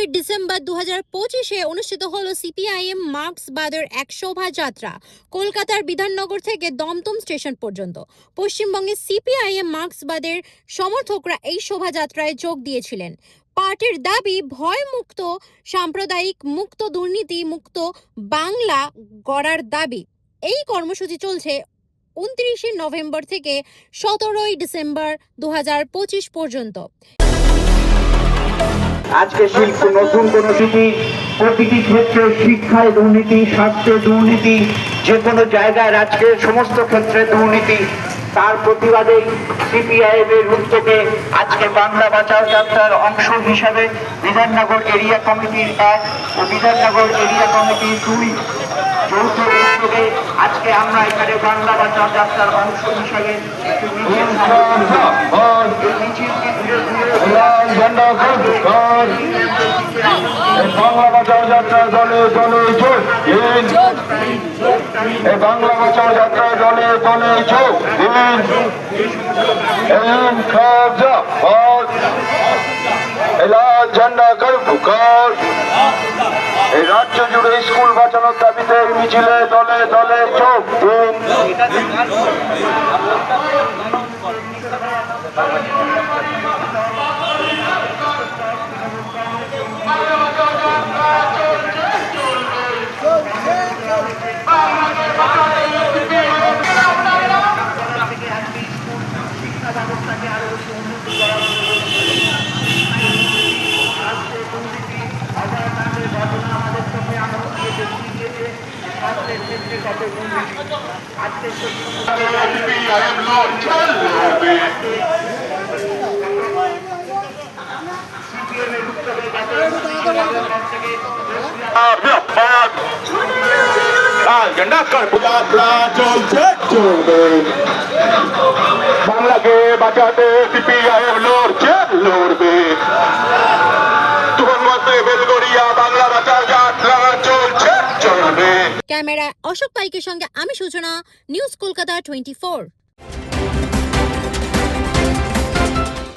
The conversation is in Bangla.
সতেরোই ডিসেম্বর দু হাজার পঁচিশে অনুষ্ঠিত হলো সিপিআইএম মার্কসবাদের এক শোভাযাত্রা, কলকাতার বিধাননগর থেকে দমদম স্টেশন পর্যন্ত। পশ্চিমবঙ্গে সিপিআইএম মার্কসবাদের সমর্থকরা এই শোভাযাত্রায় যোগ দিয়েছিলেন। পার্টির দাবি, ভয়মুক্ত, সাম্প্রদায়িক মুক্ত দুর্নীতি, মুক্ত বাংলা গড়ার দাবি। এই কর্মসূচি চলছে উনত্রিশে নভেম্বর থেকে সতেরোই ডিসেম্বর দু হাজার পঁচিশ পর্যন্ত। আজকে শিল্প, নতুন কোন স্মৃতি প্রতিটি ক্ষেত্রে শিক্ষায় দুর্নীতি, স্বাস্থ্যে, দুর্নীতি, যে কোনো জায়গায় আজকে সমস্ত ক্ষেত্রে দুর্নীতি। তার প্রতিবাদে সিপিআইএম এর উদ্যোগে আজকে বাংলা বাঁচাও যাত্রার অংশ হিসাবে বিধাননগর এরিয়া কমিটির এক ও বিধাননগর এরিয়া কমিটির দুই যৌথ উদ্যোগে আজকে আমরা এখানে বাংলা বাঁচাও যাত্রার অংশ হিসাবে বাংলা বাঁচাও যাত্রা দলে দলে যোগ বাংলা বাঁচাও যাত্রা দলে দলে যোগ রাজ্য জুড়ে স্কুল বাঁচানোর দাবিতে মিছিলে দলে দলে লাল ঝান্ডা কর যাত্রা চলছে চলবে বাংলাকে বাঁচাতে সিপিআইএম লড়ছে লড়বে ক্যামেরায় অশোক পাইকের সঙ্গে আমি সূচনা নিউজ কলকাতা টোয়েন্টি